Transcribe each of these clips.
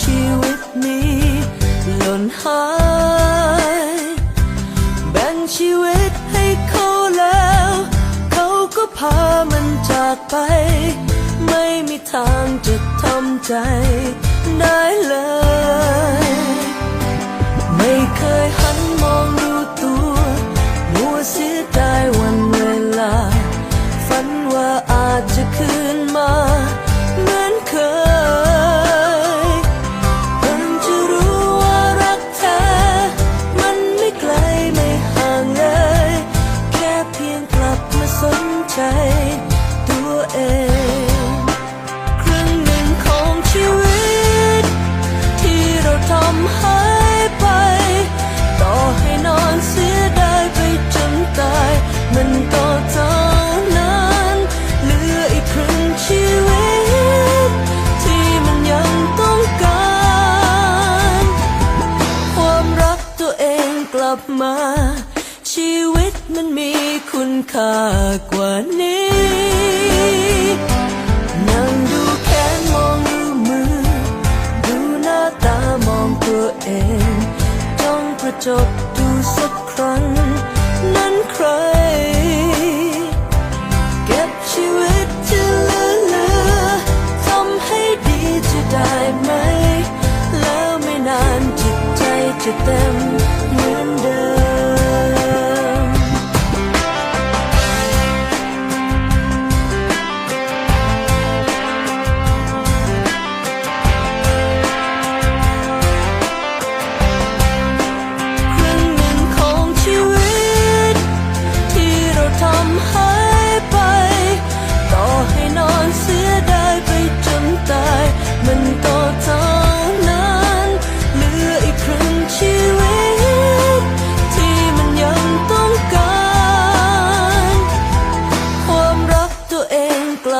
ชีวิตนี้หล่นหาย แบ่งชีวิตให้เขาแล้ว เขาก็พามันจากไป ไม่มีทางจะทำใจได้เลย ไม่เคย ลับมา ชีวิตมันมีคุณค่ากว่านี้นั่งดูแขนมองดูมือ ดูหน้าตามองตัวเองจ้องประจบ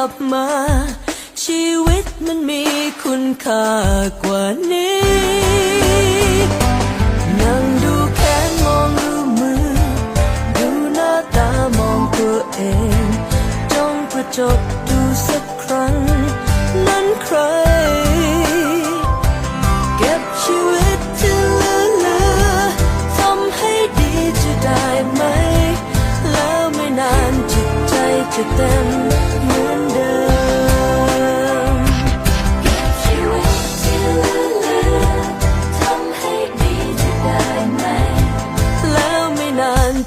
ลับมา ชีวิตมันมีคุณค่ากว่านี้นั่งดูแขนมองดูมือ ดูหน้าตามองตัวเองจ้องกระจกดูสักครั้ง นั้นใคร เก็บชีวิตที่เลือเลือทำให้ดีจะได้ไหม แล้วไม่นานจิตใจจะเต็ม